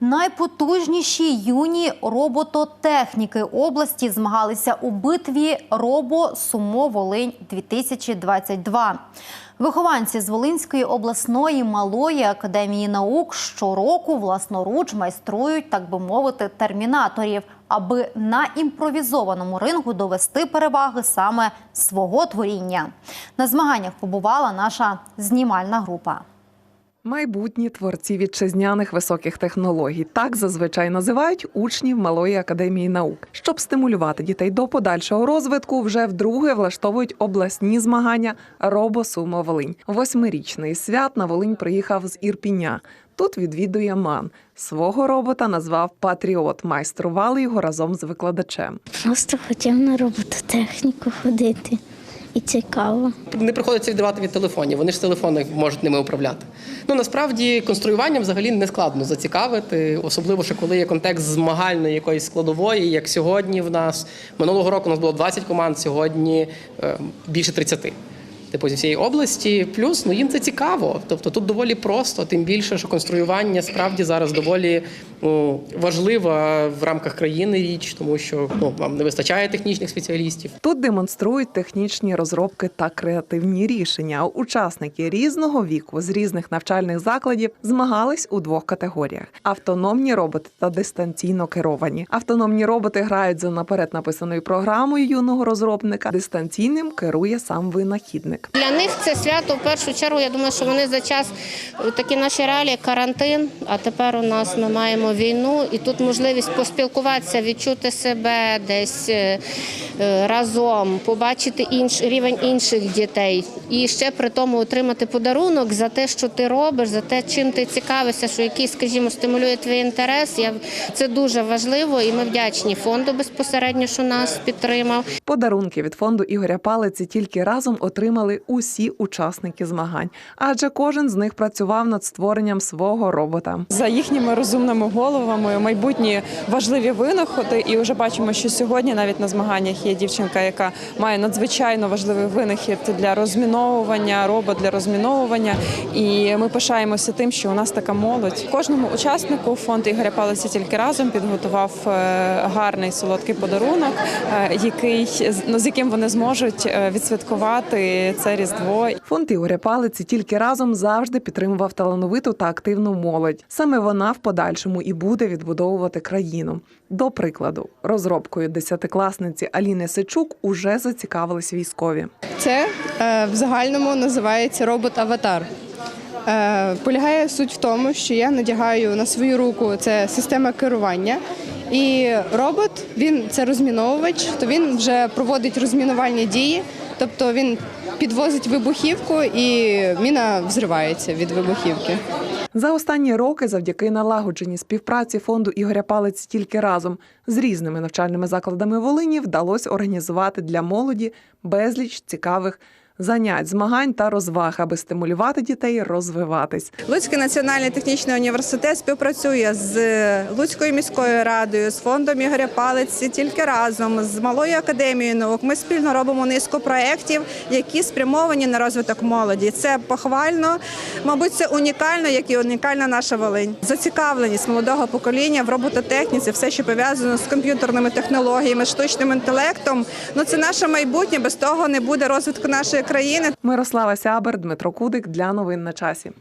Найпотужніші юні робототехніки області змагалися у битві Робо Сумо Волинь 2022. Вихованці з Волинської обласної малої академії наук щороку власноруч майструють, так би мовити, термінаторів, аби на імпровізованому рингу довести переваги саме свого творіння. На змаганнях побувала наша знімальна група. Майбутні творці вітчизняних високих технологій так зазвичай називають учнів малої академії наук. Щоб стимулювати дітей до подальшого розвитку, вже вдруге влаштовують обласні змагання Робосумо Волинь. Восьмирічний свят на Волинь приїхав з Ірпіня. Тут відвідує ман. Свого робота назвав Патріот. Майстрували його разом з викладачем. Просто хотів на робототехніку ходити. І цікаво. не приходиться віддавати від телефонів. Вони ж з телефону можуть ними управляти. Ну насправді конструюванням взагалі не складно зацікавити, особливо ще коли є контекст змагальної якоїсь складової, як сьогодні в нас минулого року у нас було 20 команд, сьогодні е, більше 30. Типу зі всієї області, плюс ну їм це цікаво. Тобто тут доволі просто, тим більше, що конструювання справді зараз доволі ну, важлива в рамках країни річ, тому що ну вам не вистачає технічних спеціалістів. Тут демонструють технічні розробки та креативні рішення. Учасники різного віку з різних навчальних закладів змагались у двох категоріях: автономні роботи та дистанційно керовані. Автономні роботи грають за наперед написаною програмою юного розробника. Дистанційним керує сам винахідник. Для них це свято в першу чергу. Я думаю, що вони за час е, такі наші реалії, карантин. А тепер у нас ми маємо війну, і тут можливість поспілкуватися, відчути себе десь е, е, разом, побачити інш, рівень інших дітей, і ще при тому отримати подарунок за те, що ти робиш, за те, чим ти цікавишся, що який, скажімо, стимулює твій інтерес. Я це дуже важливо, і ми вдячні фонду безпосередньо, що нас підтримав. Подарунки від фонду Ігоря Палиці тільки разом отримали усі учасники змагань, адже кожен з них працював над створенням свого робота. за їхніми розумними головами майбутні важливі винаходи. І вже бачимо, що сьогодні навіть на змаганнях є дівчинка, яка має надзвичайно важливий винахід для розміновування, робот для розміновування. І ми пишаємося тим, що у нас така молодь. Кожному учаснику фонд Ігоря Палиці тільки разом підготував е, гарний солодкий подарунок, е, який ну, з яким вони зможуть е, відсвяткувати це різдво. Фонд Ігоря Палиці тільки разом завжди підтримував талановиту та активну молодь. Саме вона в подальшому і буде відбудовувати країну. До прикладу, розробкою десятикласниці Аліни Сичук уже зацікавились військові. Це е, в загальному називається робот-аватар. Е, полягає суть в тому, що я надягаю на свою руку це система керування. І робот, він це розміновувач, то він вже проводить розмінувальні дії, тобто він підвозить вибухівку і міна взривається від вибухівки. За останні роки, завдяки налагодженій співпраці фонду Ігоря Палиці тільки разом з різними навчальними закладами Волині вдалося організувати для молоді безліч цікавих занять, змагань та розваг, аби стимулювати дітей розвиватись. Луцький національний технічний університет співпрацює з Луцькою міською радою, з фондом Ігоря Палиці тільки разом з малою академією наук. Ми спільно робимо низку проєктів, які спрямовані на розвиток молоді. Це похвально, мабуть, це унікально, як і унікальна наша Волинь. Зацікавленість молодого покоління в робототехніці, все, що пов'язано з комп'ютерними технологіями, штучним інтелектом. Ну це наше майбутнє. Без того не буде розвитку нашої країни. Мирослава Сябер, Дмитро Кудик для новин на часі.